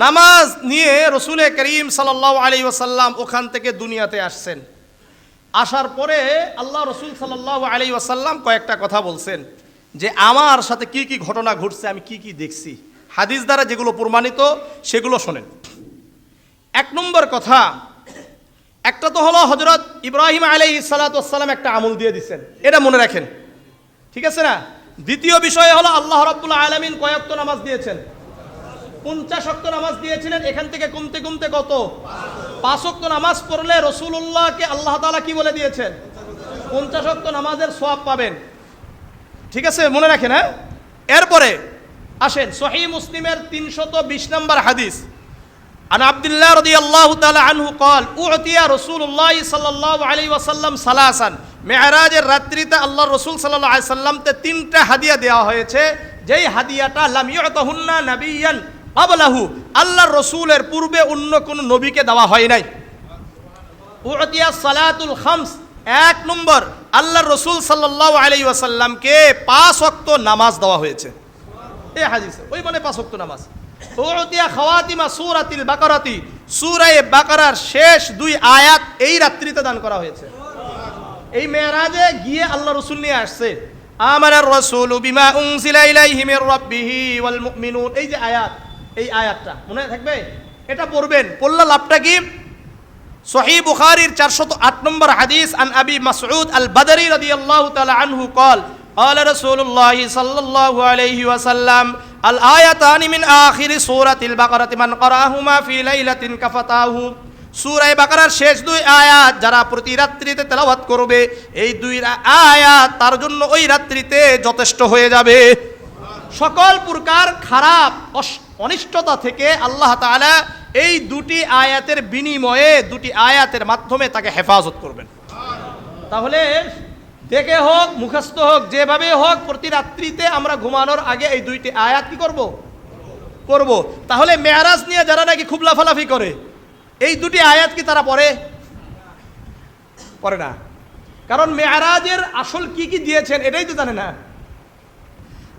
নামাজ নিয়ে রসুলে করিম সাল্লাহ আলী ওসাল্লাম ওখান থেকে দুনিয়াতে আসছেন। আসার পরে আল্লাহ রসুল সাল্লাহ আলী ওয়াসাল্লাম কয়েকটা কথা বলছেন যে আমার সাথে কি কি ঘটনা ঘটছে, আমি কি কি দেখছি। হাদিস দ্বারা যেগুলো প্রমাণিত, সেগুলো শোনেন। এক নম্বর কথা, একটা তো হলো হজরত ইব্রাহিম আলাই সালাতাম একটা আমল দিয়ে দিচ্ছেন এটা মনে রাখেন। ঠিক আছে না? দ্বিতীয় বিষয় হলো আল্লাহ রব্বুল আলমিন কয়েকত নামাজ দিয়েছেন। পঞ্চাশ অক্ত নামাজ দিয়েছিলেন এখান থেকে কমতে কমতে কত পাঁচ অক্ত নামাজ পড়লে রসুল্লাহকে আল্লাহ তালা কি বলে দিয়েছেন পঞ্চাশ অক্ত নামাজের সোয়াব পাবেন ঠিক আছে মনে রাখেন হ্যাঁ এরপরে আসেন সহি মুসলিমের তিনশত বিশ নম্বর হাদিস عن عبد الله رضي الله تعالى عنه قال أعطي رسول الله صلى الله عليه وسلم ثلاثا মেয়ারাজের রাত্রিতে আল্লাহ রসুল সাল্লাহ আলি সাল্লামতে তিনটা হাদিয়া দেওয়া হয়েছে যেই হাদিয়াটা লাম ইয়তাহুন্না নাবিয়ান আবলাহু আল্লাহ রসুলের পূর্বে অন্য কোন নবীকে দেওয়া হয় নাই। উতিয়া সালাতুল খামস, এক নম্বর আল্লাহ রসুল সাল্লাহ আলি ওয়াসাল্লামকে পাঁচ অক্ত নামাজ দেওয়া হয়েছে। এ হাদিস, ওই মানে পাঁচ অক্ত নামাজ। উতিয়া খাওয়াতিমা সুরাতিল বাকারাতি, সুরায়ে বাকারার শেষ দুই আয়াত এই রাত্রিতে দান করা হয়েছে। এই মেয়েরাজে গিয়ে আল্লাহ রসুল নিয়ে আসছে। আমার রসুল বিমা উংসিলা ইলাইহি মির রাব্বিহি ওয়াল মুমিনুন। এই যে আয়াত এই আয়াতটা মনে থাকবে এটা পড়বেন পড়লা লাভটা কি সহি বুখারীর 408 নম্বর হাদিস আন আবি মাসউদ আল বদরি রাদিয়াল্লাহু তাআলা আনহু قال قال رسول الله صلى الله عليه وسلم الآيتان من آخر سورة البقرة من قرأهما في ليلة كفتاه সুরায় বাকারার শেষ দুই আয়াত যারা প্রতি রাত্রিতে তেলাওয়াত করবে এই দুই আয়াত তার জন্য ওই রাত্রিতে যথেষ্ট হয়ে যাবে সকল প্রকার খারাপ অনিষ্টতা থেকে আল্লাহ তাআলা এই দুটি আয়াতের বিনিময়ে, দুটি আয়াতের মাধ্যমে তাকে হেফাজত করবেন। তাহলে দেখে হোক, মুখস্থ হোক, যেভাবে হোক, প্রতি রাত্রিতে আমরা ঘুমানোর আগে এই দুইটি আয়াত কি করব? করব। তাহলে মেয়ারাজ নিয়ে যারা নাকি খুব লাফালাফি করে, এই দুটি আয়াত কি তারা পড়ে? পড়ে না। কারণ মেয়ারাজের আসল কি কি দিয়েছেন এটাই তো জানে না।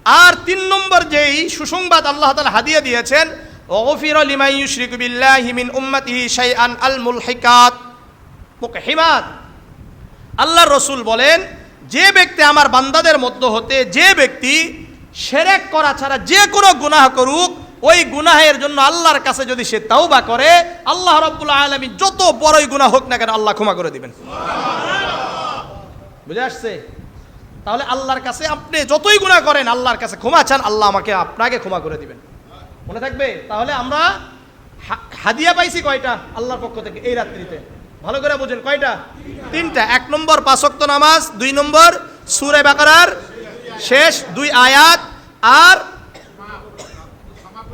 আর তিন নম্বর যেই সুসংবাদ আল্লাহ তাআলা হাদিয়া দিয়েছেন ওগফির লিমান ইউশরিকু বিল্লাহি মিন উম্মতিহি শাইআন আল মুলহিকাত। মুকহিমাত। আল্লাহ রসুল বলেন, যে ব্যক্তি আমার বান্দাদের মধ্য হতে, যে ব্যক্তি সেরেক করা ছাড়া যে কোনো গুনাহ করুক, ওই গুনাহের জন্য আল্লাহর কাছে যদি সে তাওবা করে, আল্লাহ রব্বুল আলমী যত বড়ই গুনাহ হোক না কেন, আল্লাহ ক্ষমা করে দিবেন। বুঝে আসছে? তাহলে আল্লাহর কাছে আপনি যতই গুণা করেন, আল্লাহর কাছে ক্ষমা চান, আল্লাহ আমাকে আপনাকে ক্ষমা করে দিবেন। মনে থাকবে? তাহলে আমরা হাদিয়া পাইছি কয়টা আল্লাহর পক্ষ থেকে এই রাত্রিতে? ভালো করে বুঝেন, কয়টা? তিনটা। এক নম্বর পাঁচক্ত নামাজ। দুই নম্বর, সুরে বাকারার শেষ দুই আয়াত। আর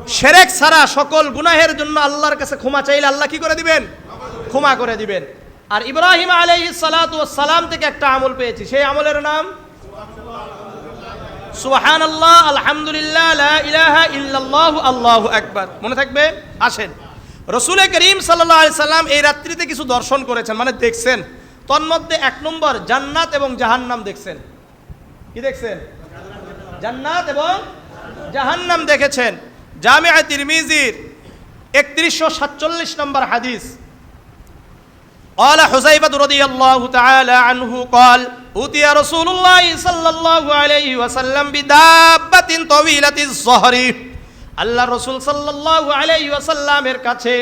সেরেক ছাড়া সকল গুনাহের জন্য আল্লাহর কাছে ক্ষমা চাইলে আল্লাহ কি করে দিবেন? ক্ষমা করে দিবেন। আর ইব্রাহিম সালাতু সালাম থেকে একটা আমল পেয়েছি। সেই আমলের নাম সুবহান আল্লাহ আলহামদুলিল্লাহ লা ইলাহা ইল্লাল্লাহু আল্লাহু আকবার মনে থাকবে আসেন রসুল করিম সাল্লাল্লাহু আলাইহি সাল্লাম এই রাত্রিতে কিছু দর্শন করেছেন মানে দেখছেন তন্মধ্যে এক নম্বর জান্নাত এবং জাহান্নাম দেখছেন কি দেখছেন জান্নাত এবং জাহান্নাম দেখেছেন জামিয়া তিরমিজির একত্রিশশো সাতচল্লিশ নম্বর হাদিস قال حذيفة رضي الله تعالى عنه قال উতিয়া রসুল্লাহ সাল্লাল্লাহু আলাইহি ওয়াসাল্লাম বিদাব্বাতিন তাwilaতিজ যহরি। আল্লাহ রসুল সাল্লাল্লাহু আলাইহি ওয়াসাল্লামের কাছে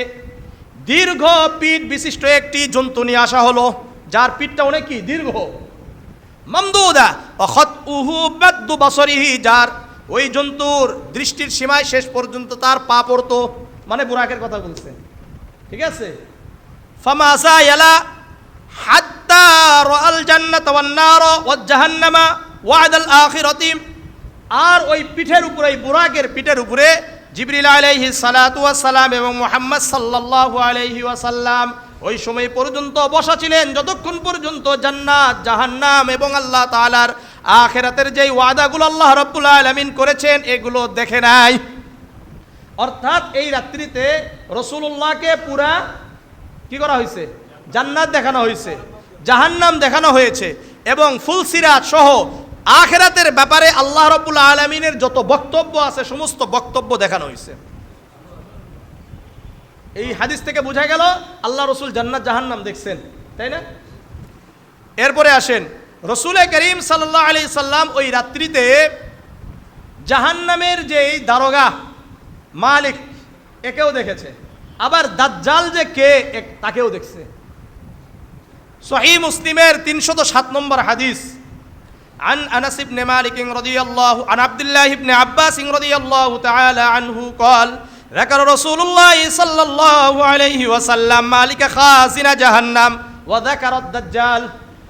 দীর্ঘ পিঠ বিশিষ্ট একটি জন্তু নিয়ে আসা হলো, যার পিঠটা অনেক কি? দীর্ঘ। মামদুদা, অখত উহু বাদ্দু বসরিহি, যার ওই জন্তুর দৃষ্টির সীমায় শেষ পর্যন্ত তার পা পড়তো মানে বুরাকের কথা বলছে। ঠিক আছে? ফামাসা ইয়ালা হাত হাত্তা রাআল জান্নাত ওয়ান নার ওয়াজ আর ওই পিঠের উপরে, ওই পিঠের উপরে জিবরিল আলাইহি সালাতু সালাম এবং মুহাম্মদ সাল্লাল্লাহু আলাইহি ওয়াসাল্লাম ওই সময় পর্যন্ত বসা ছিলেন। যতক্ষণ পর্যন্ত জান্নাত, জাহান্নাম এবং আল্লাহ তাআলার আখিরাতের যেই ওয়াদাগুলো আল্লাহ রাব্বুল আলামিন করেছেন, এগুলো দেখে নাই। অর্থাৎ এই রাত্রিতে রসুল্লাহকে পুরা কি করা হয়েছে জান্নাত দেখানো হয়েছে জাহান্নাম দেখানো হয়েছে এবং ফুলসিরাত সহ আখেরাতের ব্যাপারে আল্লাহ রব্বুল আলমিনের যত বক্তব্য আছে, সমস্ত বক্তব্য দেখানো হয়েছে। এই হাদিস থেকে বোঝা গেল, আল্লাহ রসুল জান্নাত জাহান্নাম দেখছেন, তাই না? এরপরে আসেন, রসুলে করিম সাল্লাহ আলি সাল্লাম ওই রাত্রিতে জাহান্নামের যে এই দারোগা মালিক, একেও দেখেছে। আবার দাজ্জাল যে কে তাকেও দেখছে। সহি মুসলিমের তিনশত সাত নম্বর হাদিস عن أنس بن مالك رضي الله عن عبد الله بن عباس رضي الله تعالى عنه قال ذكر رسول الله صلى الله عليه وسلم مالك خازن جهنم وذكر الدجال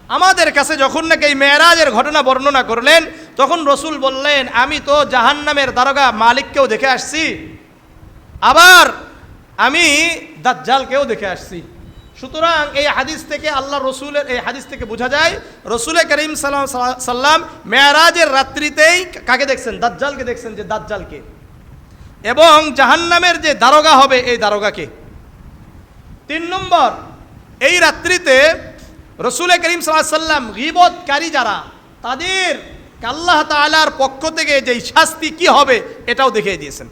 আমাদের কাছে যখন নাকি এই মেয়েরাজের ঘটনা বর্ণনা করলেন তখন রসুল বললেন আমি তো জাহান্নামের দারোগা মালিককেও দেখে আসছি আবার আমি দাজ্জালকেও দেখে আসছি সুতরাং এই হাদিস থেকে আল্লাহ রসুলের, এই হাদিস থেকে বোঝা যায় রসুলের করিম সাল্লাম সাল্লাম মেয়ারাজের রাত্রিতেই কাকে দেখছেন? দাজ্জালকে দেখছেন যে দাজ্জালকে। এবং জাহান্নামের যে দারোগা হবে এই দারোগাকে। তিন নম্বর, এই রাত্রিতে রসুল করিম সাল্লাম গিবতকারী যারা, তাদের আল্লাহ তালার পক্ষ থেকে যেই শাস্তি কি হবে এটাও দেখিয়ে দিয়েছেন।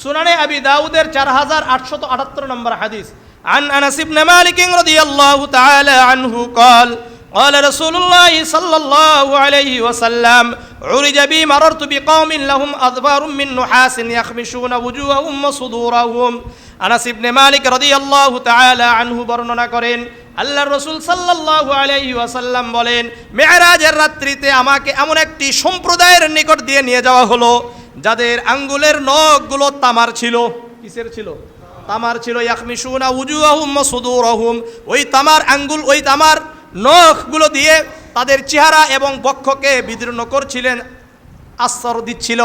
সুনানে আবি দাউদের চার হাজার আটশত আটাত্তর নম্বর হাদিস। عن أنس بن مالك رضي الله تعالى عنه قال قال رسول الله صلى الله عليه وسلم عرج بي مررت بقوم لهم أظفار من نحاس يخمشون وجوههم وصدورهم আনাস ইবনে মালিক রাদিয়াল্লাহু তাআলা আনহু বর্ণনা করেন আল্লাহর রাসূল সাল্লাল্লাহু আলাইহি ওয়াসাল্লাম বলেন মেরাজের রাত্রিতে আমাকে এমন একটি সম্প্রদায়ের নিকট দিয়ে নিয়ে যাওয়া হলো যাদের আঙ্গুলের নখগুলো তামার ছিল কিসের ছিল তামার ছিল ইয়াখমিশুনা উজুহাহুম ওয়া সুদুরহুম। ওই তামার আঙ্গুল, ওই তামার নখগুলো দিয়ে তাদের চেহারা এবং বক্ষকে বিদীর্ণ করছিলেন। আসর দিচ্ছিল।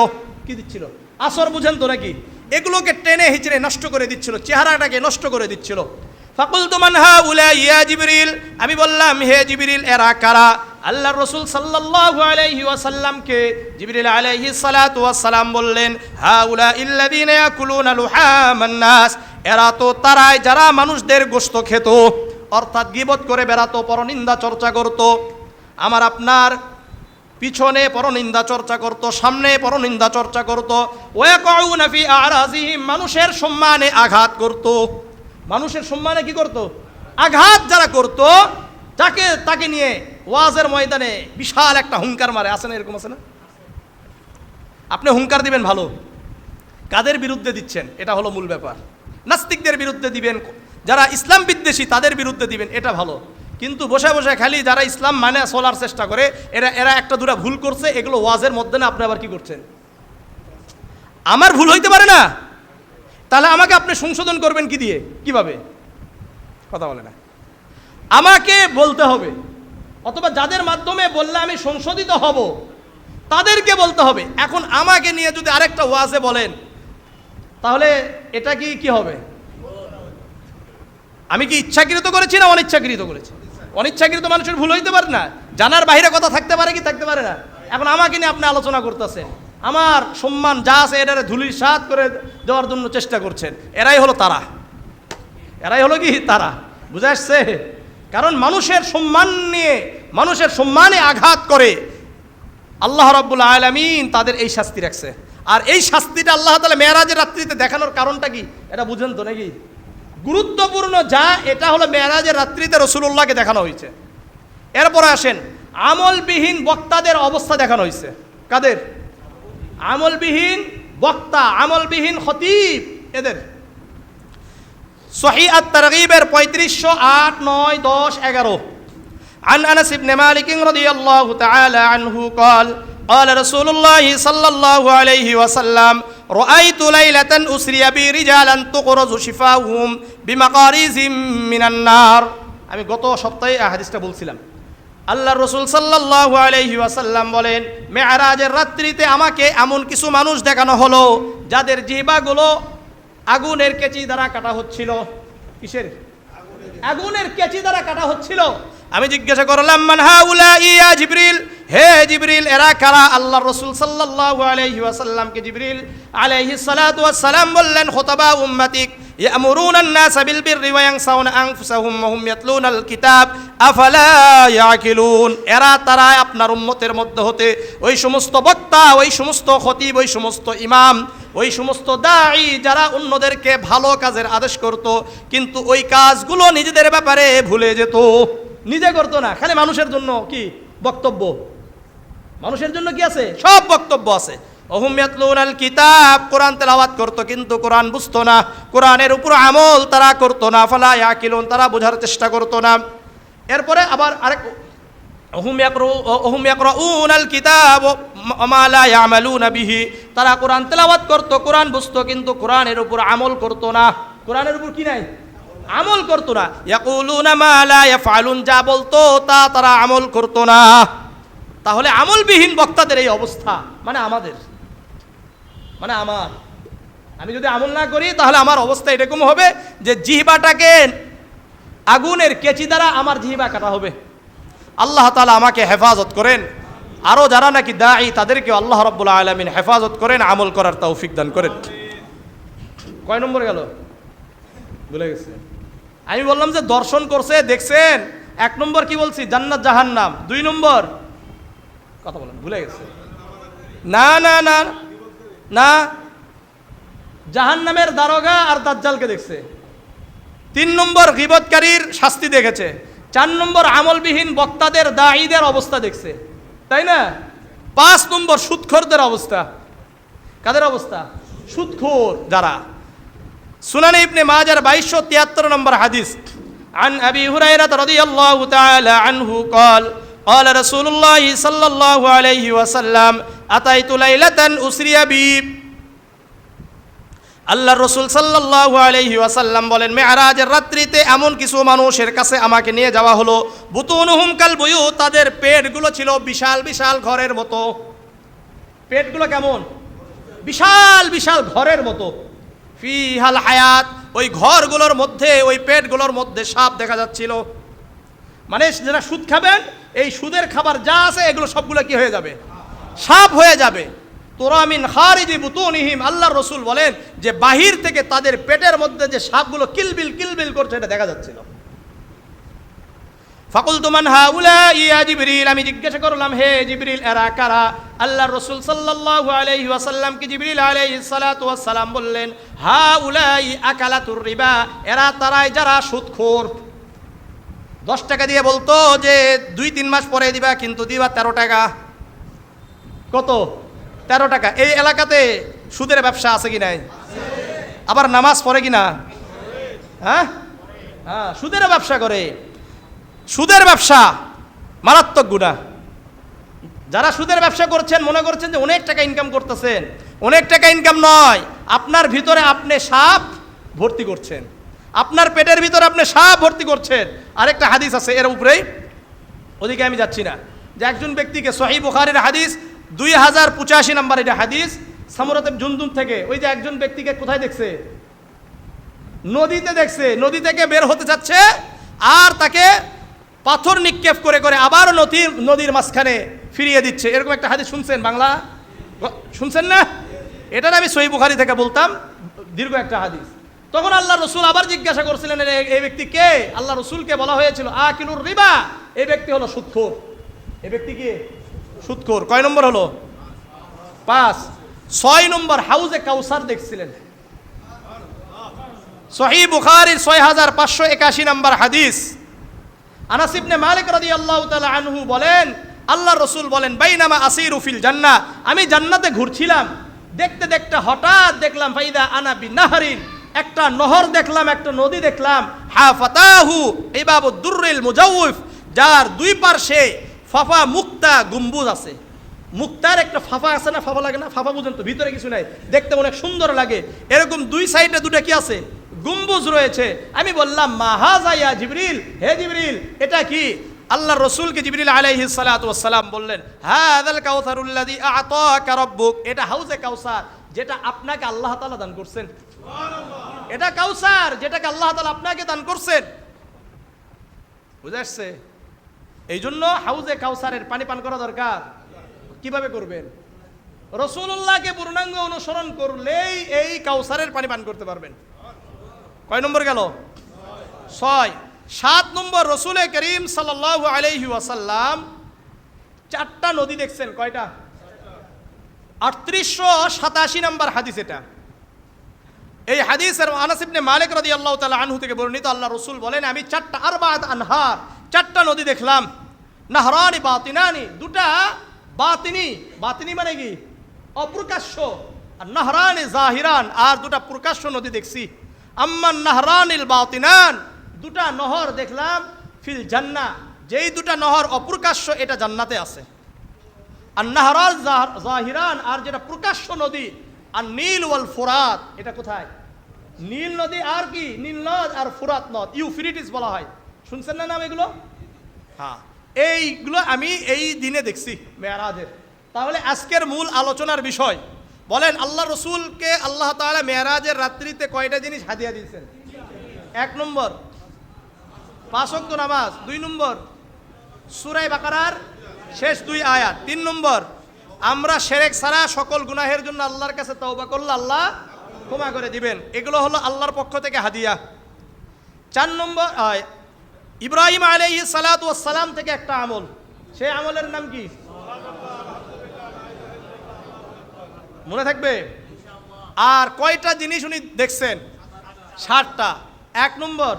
কি দিচ্ছিল? আসর বুঝেন তো নাকি? এগুলোকে টেনে হিচড়ে নষ্ট করে দিচ্ছিল, চেহারাটাকে নষ্ট করে দিচ্ছিল। ফাকুল তুমান হা উলা ইয়া জিবরিল, আমি বললাম, হে জিবরিল, এরা কারা? আল্লাহ রসুল সাল্লাল্লাহু আলাইহি ওয়াসাল্লামকে জিবরিল আলাইহি সালাতু ওয়াসসালাম বললেন হা উলা ইল্লাযিনা ইয়াকুলুনা লুহামান নাস। এরা তো তারাই যারা মানুষদের গোশত খেত। অর্থাৎ গিবত করে বেড়াতো, পরনিন্দা চর্চা করত। আমার আপনার পিছনে পরনিন্দা চর্চা করত, সামনে পরনিন্দা চর্চা করত। ওয়াকাউনা ফি আরাজিহিম মানুষের সম্মানে আঘাত করত। মানুষের সম্মানে কি করত? আঘাত যারা করত তাকে তাকে নিয়ে ওয়াজের ময়দানে বিশাল একটা হুঙ্কার মারে। আছে না এরকম, আছে না? আপনি হুঙ্কার দিবেন ভালো। কাদের বিরুদ্ধে দিচ্ছেন? এটা হলো মূল ব্যাপার। নাস্তিকদের বিরুদ্ধে দিবেন, যারা ইসলাম বিদ্বেষী তাদের বিরুদ্ধে দিবেন, এটা ভালো। কিন্তু বসে বসে খালি যারা ইসলাম মানে চলার চেষ্টা করে, এরা এরা একটা দুটা ভুল করছে, এগুলো ওয়াজের মধ্যে না আপনি আবার কি করছেন? আমার ভুল হইতে পারে না? তাহলে আমাকে আপনি সংশোধন করবেন কি দিয়ে? কীভাবে? কথা বলে না। আমাকে বলতে হবে, অথবা যাদের মাধ্যমে বললে আমি সংশোধিত হব, তাদেরকে বলতে হবে। এখন আমাকে নিয়ে যদি আরেকটা ওয়াজে বলেন তাহলে এটা কি কি হবে? আমি কি ইচ্ছাকৃত করেছি না অনিচ্ছাকৃত করেছি? অনিচ্ছাকৃত মানুষের ভুল হইতে পারে না। জানার বাইরে কথা থাকতে পারে কি থাকতে পারে না? এখন আমাকে নিয়ে আপনি আলোচনা করতেছেন। আমার সম্মান যা আছে এটারে ধুলির সাত করে দেওয়ার জন্য চেষ্টা করছেন। এরাই হলো তারা। এরাই হলো কি? তারা। বুঝে আসছে? কারণ মানুষের সম্মান নিয়ে, মানুষের সম্মানে আঘাত করে আল্লাহ রাব্বুল আলামিন তাদের এই শাস্তি রাখছে। আর এই শাস্তিটা আল্লাহ তালা মেয়ারাজের রাত্রিতে দেখানোর কারণটা কি এটা বুঝেন তো নাকি গুরুত্বপূর্ণ যা এটা হলো মেয়ারাজের রাত্রিতে রসুল্লাহকে দেখানো হয়েছে এরপরে আসেন আমলবিহীন বক্তাদের অবস্থা দেখানো হয়েছে কাদের আমলবিহীন বক্তা আমলবিহীন খতিব এদের সহি আত তারগিবের পঁয়ত্রিশশো আট নয় দশ এগারো عن انس بن مالك رضي الله تعالى عنه قال قال رسول الله صلى الله عليه وسلم رأيت ليلة أسري بي رجالا تقرز شفاههم بمقاريز من النار আমি গত সপ্তাহে এই হাদিসটা বলছিলাম আল্লাহ রসুল সাল্লাল্লাহু আলাইহি ওয়াসাল্লাম বলেন মেয়ারাজের রাত্রিতে আমাকে এমন কিছু মানুষ দেখানো হলো যাদের জিহ্বাগুলো আগুনের কেচি দ্বারা কাটা হচ্ছিল কিসের আগুনের কেচি দ্বারা কাটা হচ্ছিল আমি জিজ্ঞাসা করলাম মান হাউলা ইয়া জিবরিল হে জিবরিল এরা কারা আল্লাহ রসুল সাল্লাল্লাহু আলাইহি ওয়াসাল্লামকে জিবরিল আলাইহি সালাতু ওয়াসসালাম বললেন খুতাবা উম্মাতিক يأمرون الناس بالبر وينسون أنفسهم وهم يتلون الكتاب أفلا يعقلون এরা তারা আপনার উম্মতের মধ্যে হতে ওই সমস্ত বক্তা ওই সমস্ত খতিব ওই সমস্ত ইমাম ওই সমস্ত দায়ী যারা অন্যদেরকে ভালো কাজের আদেশ করত কিন্তু ওই কাজগুলো নিজেদের ব্যাপারে ভুলে যেত নিজে করতো না খালি মানুষের জন্য কি বক্তব্য মানুষের জন্য কি আছে? সব বক্তব্য আছে। অহুমিয়াতলুন আল কিতাব কোরআন তেলাওয়াত করতো কিন্তু কোরআন বুঝতো না। কোরআনের উপর আমল তারা করতো না। ফালা ইয়াকিলুন তারা বোঝার চেষ্টা করতো না। এরপরে আবার আরেক তারা কোরআন তেলাওয়াত করতো কোরআন বুঝতো কিন্তু কোরআনের উপর আমল করতো না। কোরআনের উপর কি নাই? আমল করতো না। ইয়াকুলুনা মা লা ইয়াফআলুন যা বলতো তা তারা আমল করতো না। তাহলে আমলবিহীন বক্তাদের এই অবস্থা। মানে আমাদের। মানে আমার। আমি যদি আমল না করি, তাহলে আমার অবস্থা এরকম হবে যে জিহবাটাকে আগুনের কেচি দ্বারা আমার জিহবা কাটা হবে। আল্লাহ তালা আমাকে হেফাজত করেন। আরও যারা নাকি দায়ী তাদেরকে আল্লাহ রব্বুল্লা আলমিন হেফাজত করেন, আমল করার তৌফিক দান করেন। কয় নম্বর গেল? ভুলে গেছে। আমি বললাম যে দর্শন করছে, দেখছেন? এক নম্বর কি বলছি? জান্নাত জাহান্নাম। দুই নম্বর? কথা বলেন ভুলে গেছে না না না না জাহান্নামের দারোগা আর দাজ্জালকে দেখছে তিন নম্বর গিবৎকারীর শাস্তি দেখেছে চার নম্বর আমলবিহীন বক্তাদের দায়ীদের অবস্থা দেখছে তাই না পাঁচ নম্বর সুৎখরদের অবস্থা কাদের অবস্থা সুৎখোর যারা সুনান ইবনে মাজার বাইশশো তিয়াত্তর নম্বর হাদিস عن أبي هريرة رضي الله تعالى عنه قال قال رسول الله صلى الله عليه وسلم أتيت ليلة أسري بي আল্লাহ রসুল সাল্লাল্লাহু আলাইহি ওয়াসাল্লাম বলেন মেয়ারাজের রাত্রিতে এমন কিছু মানুষের কাছে আমাকে নিয়ে যাওয়া হলো বুতুনহুম কাল বয়ু তাদের পেটগুলো ছিল বিশাল বিশাল ঘরের মতো পেটগুলো কেমন বিশাল বিশাল ঘরের মতো ফিহাল হায়াত ওই ঘরগুলোর মধ্যে ওই পেটগুলোর মধ্যে সাপ দেখা যাচ্ছিল মানে যারা সুদ খাবেন এই সুদের খাবার যা আছে, এগুলো সবগুলো কি হয়ে যাবে? সাপ হয়ে যাবে। তোরামিন খারিজি বুতুনিহিম, আল্লাহর রসুল বলেন যে বাহির থেকে তাদের পেটের মধ্যে যে সাপগুলো কিলবিল কিলবিল করছে, এটা দেখা যাচ্ছিল। ফাকুল তুমান হা উলা ইয়া জিবরিল, আমি জিজ্ঞাসা করলাম, হে জিবরিল, এরা কারা? আল্লাহ রসুল সাল্লাল্লাহু আলাইহি ওয়াসাল্লাম কি জিবরিল আলাইহি সালাতু ওয়াসসালাম বললেন হা উলাই আকালাতুর রিবা, এরা তারাই যারা সুদখোর। দশ টাকা দিয়ে বলতো যে দুই, তিন মাস পরে দিবা, কিন্তু দিবা তেরো টাকা। কত? তেরো টাকা। এই এলাকাতে সুদের ব্যবসা আছে কি নাই? আবার নামাজ পড়ে কি না? হ্যাঁ? হ্যাঁ সুদের ব্যবসা করে। সুদের ব্যবসা মারাত্মক গুণা। যারা সুদের ব্যবসা করছেন, মনে করছেন যে অনেক টাকা ইনকাম করতেছেন। অনেক টাকা ইনকাম নয়, আপনার ভিতরে আপনি সাপ ভর্তি করছেন। আপনার পেটের ভিতরে আপনি সাপ ভর্তি করছেন। আরেকটা হাদিস আছে এর উপরেই। ওদিকে আমি যাচ্ছি না। যে একজন ব্যক্তিকে সহি বুখারের হাদিস, দুই হাজার পঁচাশি নাম্বার এটা হাদিস সামরতেব জুনদুন থেকে। ওই যে একজন ব্যক্তিকে কোথায় দেখছে? নদীতে দেখছে। নদী থেকে বের হতে যাচ্ছে আর তাকে পাথর নিক্ষেপ করে করে আবার নদীর নদীর মাঝখানে ফিরিয়ে দিচ্ছে। এরকম একটা হাদিস শুনছেন বাংলা? শুনছেন না? এটা আমি সহি বুখারি থেকে বলতাম। দীর্ঘ একটা হাদিস। তখন আল্লাহ রসুল আবার জিজ্ঞাসা করছিলেন, "এ- এই ব্যক্তি কে? আল্লাহ রসুলকে বলা হয়েছিল আ কিনুর রিবা। এই ব্যক্তি হলো সুৎখোর। এই ব্যক্তি কে? সুৎখোর। কয় নম্বর হলো? পাঁচ। ছয় নম্বর হাউজে কাউসার দেখছিলেন। সহি বুখারির ছয় হাজার পাঁচশো একাশি নম্বর হাদিস। আনাস ইবনে মালিক রাদিয়াল্লাহু তাআলা আনহু বলেন আল্লাহ রসুল বলেন, বাইনামা আসিরু ফিল জান্নাহ। আমি জান্নাতে ঘুরছিলাম। দেখতে দেখতে হঠাৎ দেখলাম, ফাইদা আনা বিনাহরিন। একটা নহর দেখলাম, একটা নদী দেখলাম। হাফাতাহু ইবাবু দুররিল মুজাউফ, যার দুই পার্শ্বে ফাফা মুক্তা গম্বুজ আছে। মুক্তার একটা ফাফা আছে না, ফাফা লাগে না? ফাফা বুঝেন তো, ভিতরে কিছু নাই। দেখতে অনেক সুন্দর লাগে। এরকম দুই সাইডে দুটো কি আছে? গম্বুজ রয়েছে। আমি বললাম মাহাজা ইয়া জিবরিল? হে জিবরিল, এটা কি? আল্লাহ রসুলকে জিবরিল আলাইহি সালাম বললেন হাদাল কাউসারুল্লাযী আতাকা রাব্বুক। এটা হাউজে কাউসার যেটা আপনাকে আল্লাহ তাআলা দান করছেন। এটা কাউসার, যেটাকে আল্লাহ তাআলা আপনাকে দান করছেন। বুঝে আসছে? এই জন্য হাউজে কাউসারের পানি পান করা দরকার। কীভাবে করবেন? রসুল্লাহকে পূর্ণাঙ্গ অনুসরণ করলেই এই কাউসারের পানি পান করতে পারবেন। কয় নম্বর গেল? ছয়। সাত নম্বর রসুলে করিম সাল্লাল্লাহু আলাইহি ওয়াসাল্লাম চারটা নদী দেখছেন, কয়টা? আটত্রিশশো সাতাশি নম্বর হাদিস এটা। এই হাদিসের আনাস ইবনে মালিক আল্লাহ তালা আনহু থেকে বর্ণিত, আল্লাহ রসুল বলেন, আমি চারটা আরবাত আনহার, চারটা নদী দেখলাম। নাহরানি, বাতিনানি, দুটা বাতিনি। বাতিনি মানে কি? অপ্রকাশ্য। আর নাহরানি, জাহিরান, আর দুটা প্রকাশ্য নদী দেখছি। আম্মান নাহরানিল বাতিনান, দুটা নহর দেখলাম ফিল জান্না যেই দুটা নহর অপ্রকাশ্য, এটা জান্নাতে আছে। আর নাহরাল জাহ- জাহিরান, আর যেটা প্রকাশ্য নদী আর নীল ওয়াল ফুরাত এটা কোথায়? নীল নদী আর কি? নীল নদ আর ফুরাত নদ ইউফ্রিটিস বলা হয়। শুনছেন না নাম এগুলো? হ্যাঁ। এইগুলো আমি এই দিনে দেখছি মেয়ারাজের। তাহলে আজকের মূল আলোচনার বিষয় বলেন আল্লাহ রসুলকে আল্লাহ তাআলা মেয়ারাজের রাত্রিতে কয়টা জিনিস হাদিয়া দিয়েছেন? এক নম্বর পাঁচ ওয়াক্ত নামাজ। দুই নম্বর সুরাই বাকারার শেষ দুই আয়াত। তিন নম্বর আমরা সেরেক ছাড়া সকল গুনাহের জন্য আল্লাহর কাছে তওবা করলে আল্লাহ ক্ষমা করে দিবেন। এগুলো হলো আল্লাহর পক্ষ থেকে হাদিয়া। চার নম্বর ইব্রাহিম সালাতু সালাম থেকে একটা আমল। সেই আমলের নাম কি? মনে থাকবে? আর কয়টা জিনিস উনি দেখছেন? ষাটটা এক নম্বর,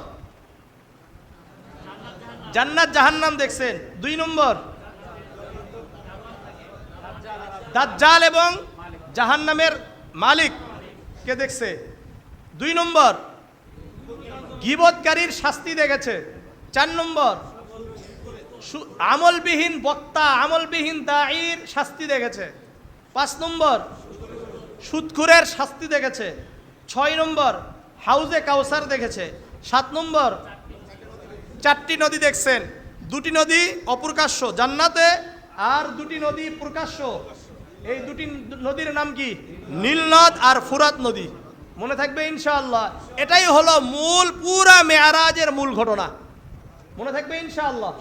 জান্নাত জাহান্নাম দেখছেন। দুই নম্বর দাজ্জাল এবং জাহান্নামের মালিক। কে দেখছে? দুই নম্বর। গিবৎকারীর শাস্তি দেখেছে। চার নম্বর। আমলবিহীন বক্তা, আমলবিহীন দায়ীর শাস্তি দেখেছে। পাঁচ নম্বর। সুদখুরের শাস্তি দেখেছে। ছয় নম্বর। হাউজে কাউসার দেখেছে। সাত নম্বর। চারটি নদী দেখছেন। দুটি নদী অপ্রকাশ্য, জান্নাতে, আর দুটি নদী প্রকাশ্য। এই দুটি নদীর নাম কি? নীলনদ আর ফুরাত নদী। মনে থাকবে ইনশাআল্লাহ, এটাই হলো মূল, পুরা মেয়ারাজের মূল ঘটনা। মনে থাকবে ইনশাআল্লাহ।